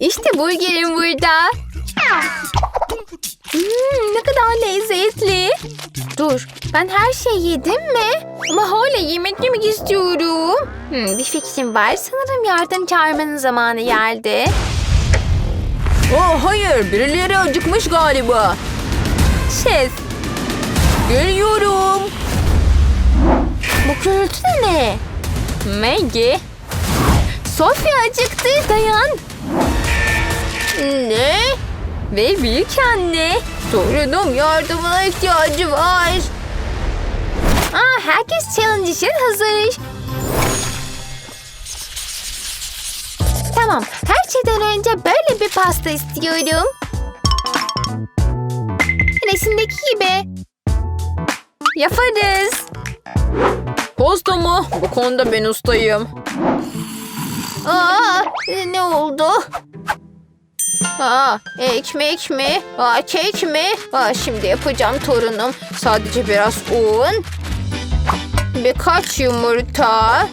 İşte burgerim burada. Hmm, ne kadar lezzetli. Dur, ben her şeyi yedim mi? Ama hala yemek yemek istiyorum. Hmm, bir fikrim var. Sanırım yardım çağırmanın zamanı geldi. Oh hayır birileri acıkmış galiba. Şef, Geliyorum. bu gürültü de ne? Maggie. Sofya acıktı, dayan. Ne? Ve büyük anne. Torunum yardımına ihtiyacı var. Aa, herkes challenge için hazır. Tamam, her şeyden önce böyle bir pasta istiyorum. Resimdeki gibi. Yaparız. Posta mı? Bu konuda ben ustayım. Aa, ne oldu? Aa, ekmek mi? Aa, kek mi? Aa, şimdi yapacağım torunum. Sadece biraz un. Birkaç yumurta.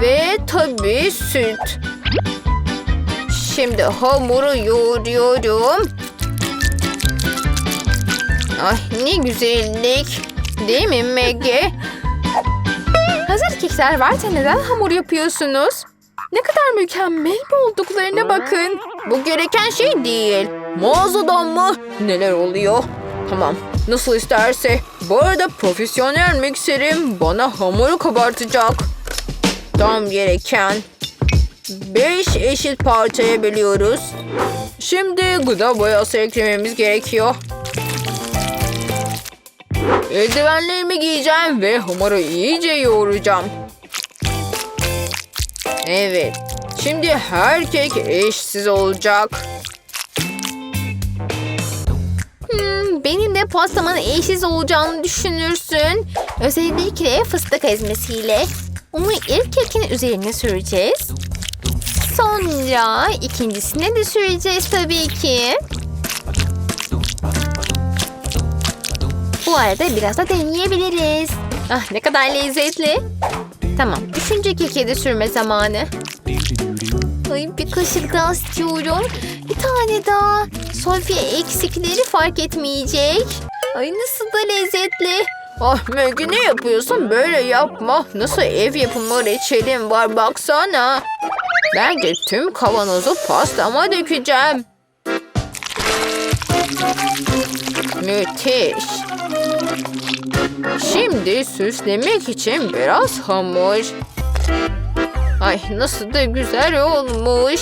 Ve tabii süt. Şimdi hamuru yoğuruyorum. Ay ne güzellik. Değil mi Maggie? Hazır kekler varsa neden hamur yapıyorsunuz? Ne kadar mükemmel olduklarına bakın. Bu gereken şey değil. Mağazadan mı? Neler oluyor? Tamam. Nasıl isterse. Bu arada profesyonel mikserim bana hamuru kabartacak. Tam gereken. Beş eşit parçaya bölüyoruz. Şimdi gıda boyası eklememiz gerekiyor. Eldivenlerimi giyeceğim ve hamuru iyice yoğuracağım. Evet. Şimdi her kek eşsiz olacak. Hmm, benim de pastamın eşsiz olacağını düşünürsün. Özellikle fıstık ezmesiyle. Onu ilk kekin üzerine süreceğiz. Sonra ikincisine de süreceğiz tabii ki. Bu arada biraz da deneyebiliriz. Ah ne kadar lezzetli. Tamam, üçüncü keke de sürme zamanı. Ay bir kaşık daha istiyorum. Bir tane daha. Sofya eksikleri fark etmeyecek. Ay nasıl da lezzetli. Ah Maggie ne yapıyorsun? Böyle yapma. Nasıl ev yapımı reçelim var baksana. Bence tüm kavanozu pastama dökeceğim. Müthiş. Şimdi süslemek için biraz hamur. Ay nasıl da güzel olmuş.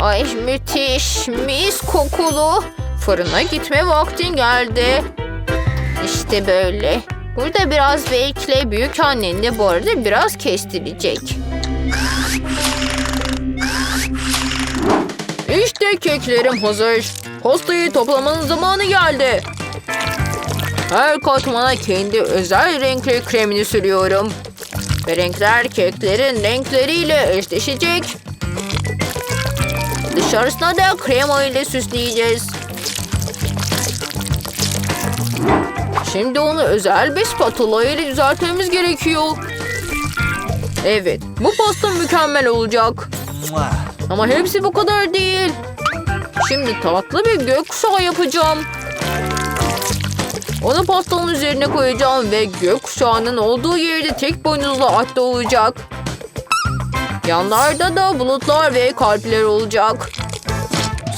Ay müthiş, mis kokulu. Fırına gitme vaktin geldi. İşte böyle. Burada biraz bekle. Büyük annen de bu arada biraz kestirecek. İşte keklerim hazır. Postayı toplamanın zamanı geldi. Her katmana kendi özel renkli kremini sürüyorum. Ve renkler keklerin renkleriyle eşleşecek. Dışarısına da krema ile süsleyeceğiz. Şimdi onu özel bir spatula ile düzeltmemiz gerekiyor. Evet, bu pasta mükemmel olacak. Ama hepsi bu kadar değil. Şimdi tatlı bir gökkuşağı yapacağım. Onu pastanın üzerine koyacağım ve gökkuşağının olduğu yerde tek boynuzlu at olacak. Yanlarda da bulutlar ve kalpler olacak.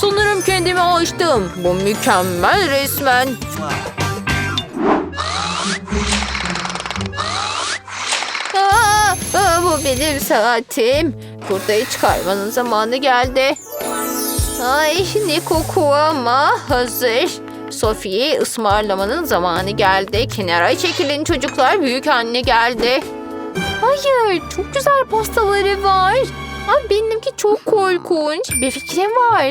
Sanırım kendimi açtım. Bu mükemmel resmen. Aa, bu benim saatim. Kurtayı çıkarmanın zamanı geldi. Ay ne koku ama hazır. Sofi'yi ısmarlamanın zamanı geldi. Kenara çekilin çocuklar. Büyük anne geldi. Hayır, çok güzel pastaları var. Ama benimki çok korkunç. Bir fikrim var.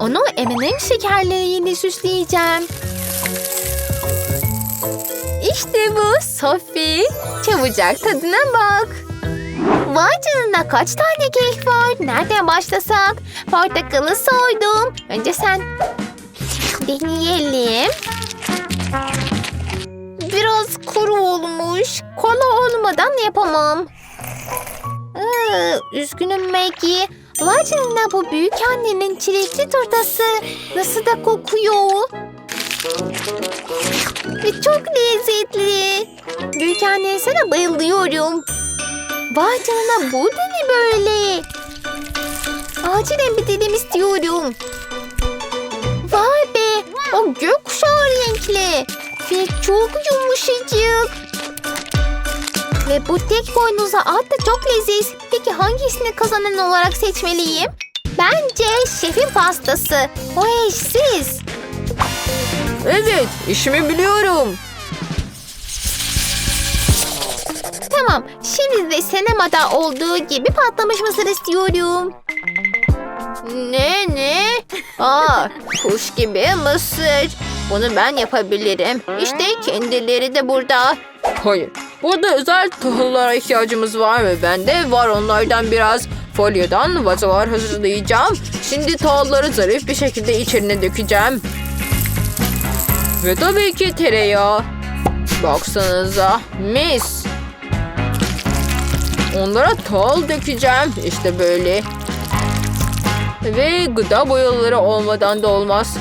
Onu M&M şekerleriyle süsleyeceğim. İşte bu Sophie. Çabucak tadına bak. Vay canına kaç tane kek var? Nereden başlasak? Portakalı soydum. Önce sen. Deneyelim. Biraz kuru olmuş. Kola olmadan yapamam. Ee, üzgünüm Maggie. Vay bu büyük annenin çilekli turtası. Nasıl da kokuyor. Ve çok lezzetli. Büyük anne sana bayılıyorum. Vay canına bu da ne böyle? Acilen bir dilim istiyorum. O gökkuşağı renkli. Ve çok yumuşacık. Ve bu tek boynuzlu at da çok leziz. Peki hangisini kazanan olarak seçmeliyim? Bence şefin pastası. O eşsiz. Evet, işimi biliyorum. Tamam, şimdi de sinemada olduğu gibi patlamış mısır istiyorum. Ne ne? Aa, kuş gibi mısır. Bunu ben yapabilirim. İşte kendileri de burada. Hayır, burada özel tahıllara ihtiyacımız var ve bende var onlardan biraz. Folyodan vazolar hazırlayacağım. Şimdi tahılları zarif bir şekilde içerine dökeceğim. Ve tabii ki tereyağı. Baksanıza, mis. Onlara tahıl dökeceğim. İşte böyle. Ve gıda boyaları olmadan da olmaz.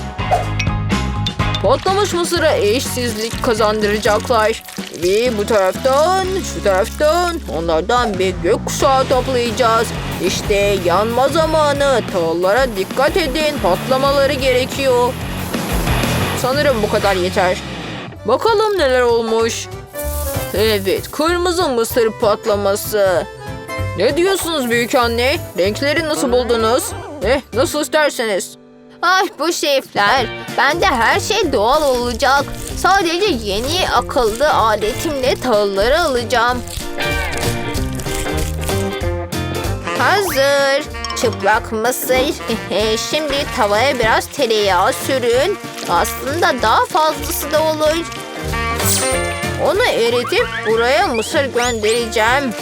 Patlamış mısıra eşsizlik kazandıracaklar. Ve bu taraftan, şu taraftan onlardan bir gökkuşağı toplayacağız. İşte yanma zamanı. Tahıllara dikkat edin. Patlamaları gerekiyor. Sanırım bu kadar yeter. Bakalım neler olmuş. Evet, kırmızı mısır patlaması. Ne diyorsunuz büyük anne? Renkleri nasıl buldunuz? Eh, nasıl isterseniz. Ay bu şefler. Bende her şey doğal olacak. Sadece yeni akıllı aletimle tahılları alacağım. Hazır. Çıplak mısır. Şimdi tavaya biraz tereyağı sürün. Aslında daha fazlası da olur. Onu eritip buraya mısır göndereceğim.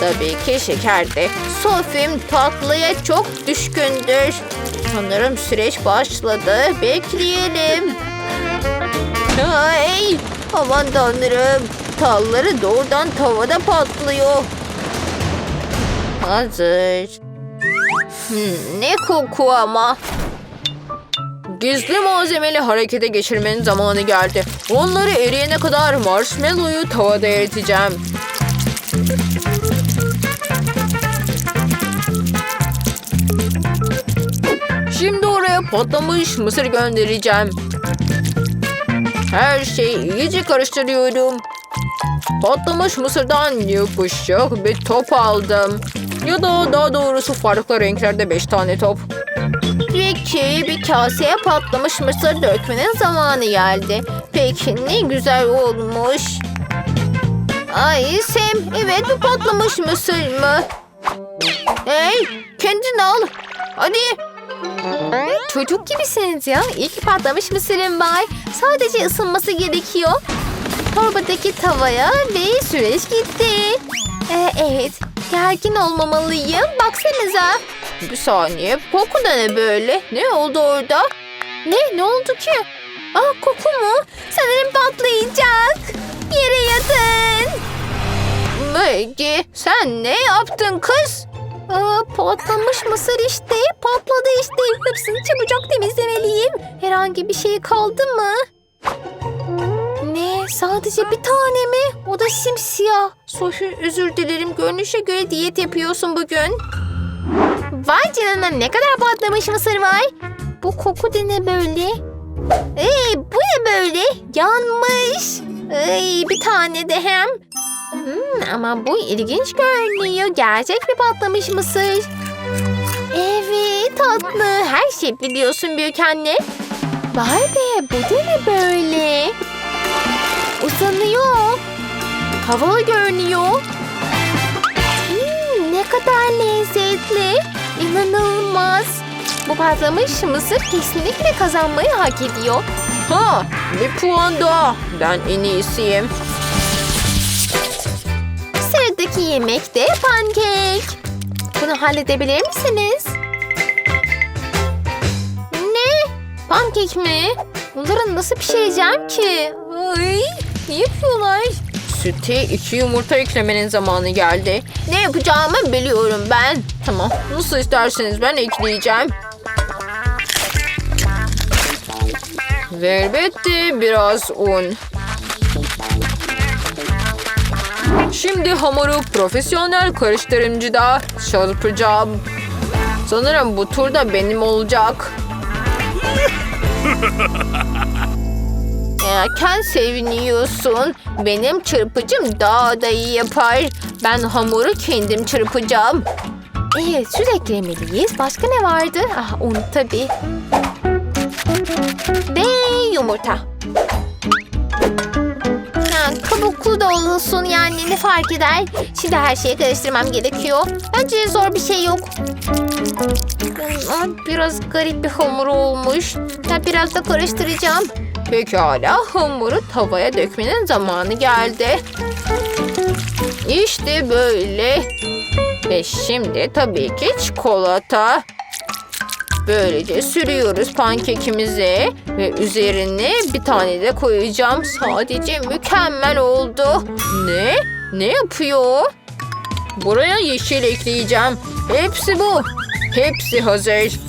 Tabii ki şeker de. Sofim tatlıya çok düşkündür. Sanırım süreç başladı. Bekleyelim. Ay, aman tanrım. Talları doğrudan tavada patlıyor. Hazır. Hmm, ne koku ama. Gizli malzemeli harekete geçirmenin zamanı geldi. Onları eriyene kadar marshmallow'yu tavada eriteceğim. Patlamış mısır göndereceğim. Her şeyi iyice karıştırıyorum. Patlamış mısırdan yapışık bir top aldım. Ya da daha doğrusu farklı renklerde beş tane top. Peki bir kaseye patlamış mısır dökmenin zamanı geldi. Peki ne güzel olmuş. Ay Sam evet bu patlamış mısır mı? Hey kendin al. Hadi. Çocuk gibisiniz ya. İlk patlamış mısırım var. Sadece ısınması gerekiyor. Torbadaki tavaya ve süreç gitti. Ee, evet. Gergin olmamalıyım. Baksanıza. Bir saniye. Koku da ne böyle? Ne oldu orada? Ne? Ne oldu ki? Aa koku mu? Sanırım patlayacak. Yere yatın. Maggie sen ne yaptın kız? Aa, patlamış mısır işte. Patladı işte. Hepsini çabucak temizlemeliyim. Herhangi bir şey kaldı mı? Ne? Sadece bir tane mi? O da simsiyah. Sofi özür dilerim. Görünüşe göre diyet yapıyorsun bugün. Vay canına ne kadar patlamış mısır var. Bu koku da ne böyle? Ee, bu ne böyle? Yanmış. Ay, bir tane de hem. Hmm, ama bu ilginç görünüyor. Gerçek bir patlamış mısır. Evet tatlı. Her şey biliyorsun büyük anne. Vay be bu da ne böyle? Uzanıyor. Havalı görünüyor. Hmm, ne kadar lezzetli. İnanılmaz. Bu patlamış mısır kesinlikle kazanmayı hak ediyor. Ha bir puan daha. Ben en iyisiyim. Sıradaki yemek de pankek. Bunu halledebilir misiniz? Ne? Pankek mi? Bunları nasıl pişireceğim ki? Ay, yapıyorlar? Süte iki yumurta eklemenin zamanı geldi. Ne yapacağımı biliyorum ben. Tamam. Nasıl isterseniz ben ekleyeceğim. Ve elbette biraz un. Şimdi hamuru profesyonel karıştırıcıda çırpacağım. Sanırım bu turda benim olacak. Erken seviniyorsun. Benim çırpıcım daha da iyi yapar. Ben hamuru kendim çırpacağım. Evet, sürekli yemeliyiz. Başka ne vardı? Ah, un tabii. Ve yumurta. Ha, kabuklu da olsun yani ne fark eder? Şimdi her şeyi karıştırmam gerekiyor. Bence zor bir şey yok. Biraz garip bir hamur olmuş. Ben biraz da karıştıracağım. Pekala hamuru tavaya dökmenin zamanı geldi. İşte böyle. Ve şimdi tabii ki çikolata. Böylece sürüyoruz pankekimize ve üzerine bir tane de koyacağım. Sadece mükemmel oldu. Ne? Ne yapıyor? Buraya yeşil ekleyeceğim. Hepsi bu. Hepsi hazır.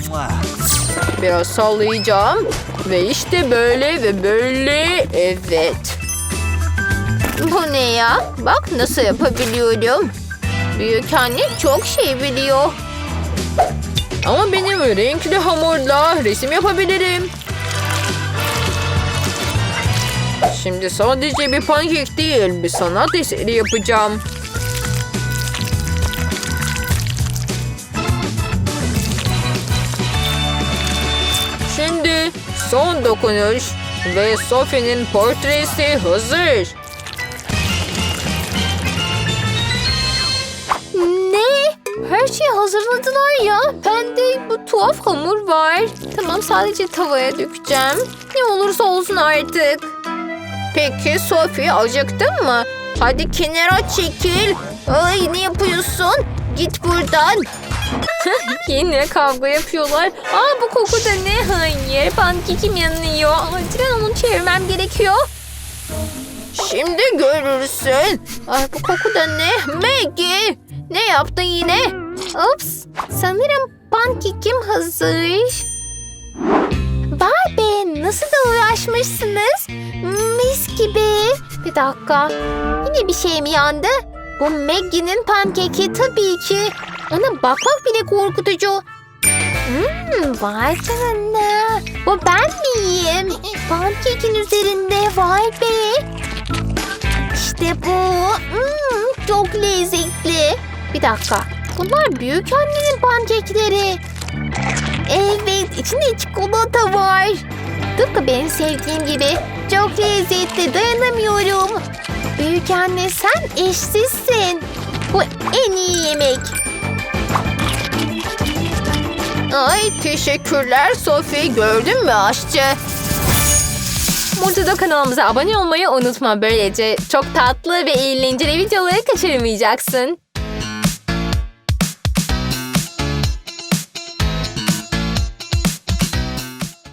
Biraz sallayacağım. Ve işte böyle ve böyle. Evet. Bu ne ya? Bak nasıl yapabiliyorum. Büyük anne çok şey biliyor. Ama benim renkli hamurla resim yapabilirim. Şimdi sadece bir pankek değil, bir sanat eseri yapacağım. Şimdi son dokunuş ve Sophie'nin portresi hazır. Her şeyi hazırladılar ya. Bende bu tuhaf hamur var. Tamam sadece tavaya dökeceğim. Ne olursa olsun artık. Peki Sophie acıktın mı? Hadi kenara çekil. Ay ne yapıyorsun? Git buradan. Yine kavga yapıyorlar. Aa bu koku da ne? Hayır pankekim yanıyor. Acilen onu çevirmem gerekiyor. Şimdi görürsün. Ay bu koku da ne? Maggie! Ne yaptın yine? Ups! Sanırım pankekim hazır. Vay be! Nasıl da uğraşmışsınız? Mis gibi. Bir dakika. Yine bir şey mi yandı? Bu Maggie'nin pankeki tabii ki. Ona bakmak bile korkutucu. Hmm, vay canına. Bu ben miyim? Pankekin üzerinde vay be. İşte bu. Hmm, çok lezzetli. Bir dakika. Bunlar büyük annenin pankekleri. Evet, içinde çikolata var. Tıpkı benim sevdiğim gibi. Çok lezzetli, dayanamıyorum. Büyük anne sen eşsizsin. Bu en iyi yemek. Ay teşekkürler Sophie. Gördün mü aşçı? Da kanalımıza abone olmayı unutma. Böylece çok tatlı ve eğlenceli videoları kaçırmayacaksın.